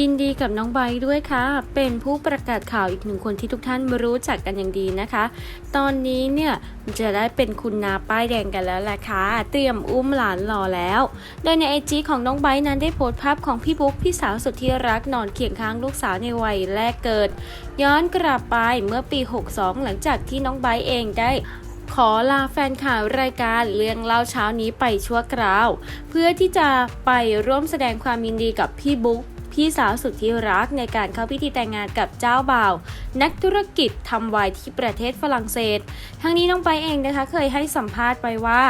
ยินดีกับน้องใบด้วยค่ะ เป็นผู้ประกาศข่าวอีกหนึ่งคนที่ทุกท่านรู้จักกันอย่างดีนะคะ ตอนนี้เนี่ยจะได้เป็นคุณนาป้ายแดงกันแล้วแหละค่ะ เตรียมอุ้มหลานรอแล้ว โดยในไอจีของน้องไบนั้นได้โพสต์ภาพของพี่บุ๊กพี่สาวสุดที่รักนอนเคียงข้างลูกสาวในวัยแรกเกิด ย้อนกลับไปเมื่อปี 62 หลังจากที่น้องไบเองได้ขอลาแฟนข่าวรายการเรื่องเล่าเช้านี้ไปชั่วคราว เพื่อที่จะไปร่วมแสดงความยินดีกับพี่บุ๊ก พี่สาวสุดที่รักในการเข้าพิธีแต่งงานกับเจ้าบ่าว นักธุรกิจทำไวายที่ประเทศฝรั่งเศส ทั้งนี้น้องไปเองนะคะเคยให้สัมภาษณ์ไปว่า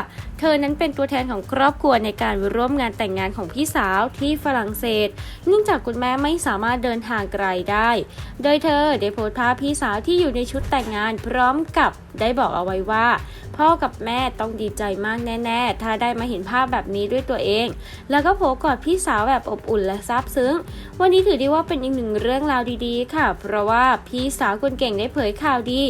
เธอนั้นเป็นตัวแทนของครอบครัวในการร่วมงานแต่งงานของพี่สาวที่ฝรั่งเศส เนื่องจากคุณแม่ไม่สามารถเดินทางไกลได้ โดยเธอได้โพสต์ภาพพี่สาวที่อยู่ในชุดแต่งงานพร้อมกับได้บอกเอาไว้ว่าพ่อกับแม่ต้องดีใจมากแน่ ๆ ถ้าได้มาเห็นภาพแบบนี้ด้วยตัวเอง แล้วก็โผล่กอดพี่สาวแบบอบอุ่นและซาบซึ้ง วันนี้ถือได้ว่าเป็นอีกหนึ่งเรื่องราวดีๆ ค่ะ เพราะว่าพี่สาวคนเก่งได้เผยข่าวดี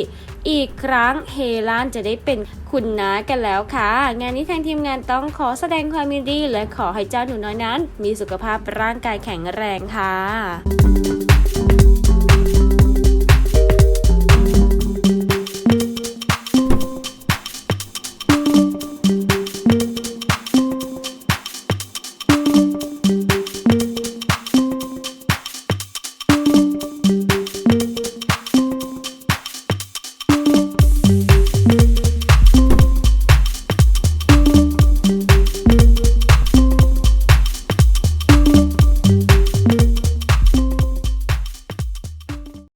อีกครั้งเฮลานจะได้เป็นคุณน้ากันแล้วค่ะ งานนี้ทางทีมงานต้องขอแสดงความยินดีและขอให้เจ้าหนูน้อยนั้น มีสุขภาพร่างกายแข็งแรงค่ะ